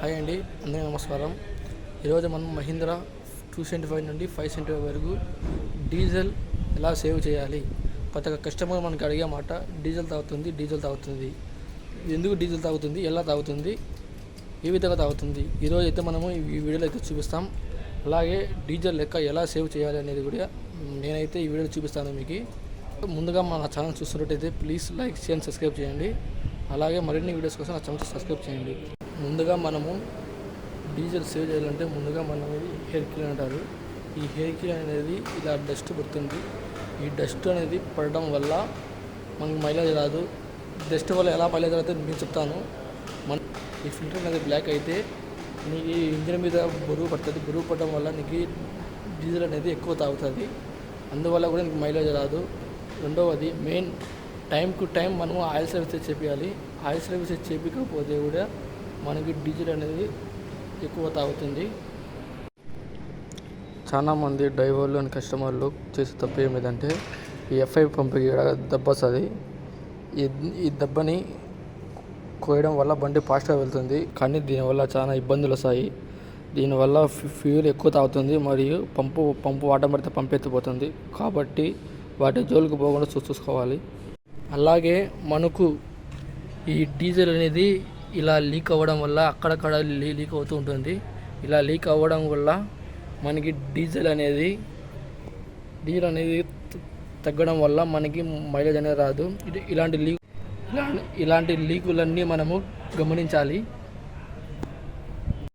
Hi అండి అందరికీ నమస్కారం. ఈరోజు మనం మహీంద్రా టూ సెవెంటీ ఫైవ్ నుండి ఫైవ్ సెవెంటీ ఫైవ్ వరకు డీజిల్ ఎలా సేవ్ చేయాలి? కొత్తగా కస్టమర్ మనకి అడిగే మాట డీజిల్ తాగుతుంది డీజిల్ తాగుతుంది. ఎందుకు డీజిల్ తాగుతుంది ఎలా తాగుతుంది ఏ విధంగా తాగుతుంది? ఈరోజు అయితే మనము ఈ వీడియోలో అయితే చూపిస్తాం. అలాగే డీజిల్ లెక్క ఎలా సేవ్ చేయాలి అనేది కూడా నేనైతే ఈ వీడియోలో చూపిస్తాను మీకు. ముందుగా మన ఛానల్ చూస్తున్నట్టయితే ప్లీజ్ లైక్ చేయండి సబ్స్క్రైబ్ చేయండి. అలాగే మరిన్ని వీడియోస్ కోసం నా ఛానల్ సబ్స్క్రైబ్ చేయండి. ముందుగా మనము డీజిల్ సేవ్ చేయాలంటే ముందుగా మనం హెయిర్ క్లీన్ అంటారు. ఈ హెయిర్ క్లీన్ అనేది ఇలా డస్ట్ పడుతుంది ఈ డస్ట్ అనేది పడడం వల్ల మనకి మైలేజ్ రాదు. డస్ట్ వల్ల ఎలా మైలేజ్ రాదు నేను చెప్తాను. మన ఈ ఫిల్టర్ అనేది బ్లాక్ అయితే నీకు ఈ ఇంజిన్ మీద బరువు పడుతుంది. బరువు పడడం వల్ల నీకు డీజిల్ అనేది ఎక్కువ తాగుతుంది. అందువల్ల కూడా నీకు మైలేజ్ రాదు. రెండవది మెయిన్ టైం టు టైం మనం ఆయిల్ సర్వీసెస్ చేపించాలి ఆయిల్ సర్వీసెస్ చేపించకపోతే కూడా మనకి డీజిల్ అనేది ఎక్కువ తాగుతుంది. చాలామంది డ్రైవర్లు అండ్ కస్టమర్లు చేసే తప్పు ఏమిటంటే ఈ ఎఫ్ఐ పంపి దెబ్బస్తుంది దెబ్బ వస్తుంది? ఈ ఈ దెబ్బని కోయడం వల్ల బండి ఫాస్ట్గా వెళ్తుంది. కానీ దీనివల్ల చాలా ఇబ్బందులు వస్తాయి. దీనివల్ల ఫ్యూ- ఫ్యూల్ ఎక్కువ తాగుతుంది మరియు పంపు పంపు వాటర్ పడితే పంపు ఎత్తిపోతుంది. కాబట్టి వాటి జోలికి పోకుండా చూసుకోవాలి. అలాగే మనకు ఈ డీజిల్ అనేది ఇలా లీక్ అవ్వడం వల్ల అక్కడక్కడ లీ- లీక్ అవుతూ ఉంటుంది. ఇలా లీక్ అవ్వడం వల్ల మనకి డీజిల్ అనేది డీజిల్ అనేది తగ్గడం వల్ల మనకి మైలేజ్ అనేది రాదు. ఇలాంటి లీక్ ఇలాంటి లీకులన్నీ మనము గమనించాలి.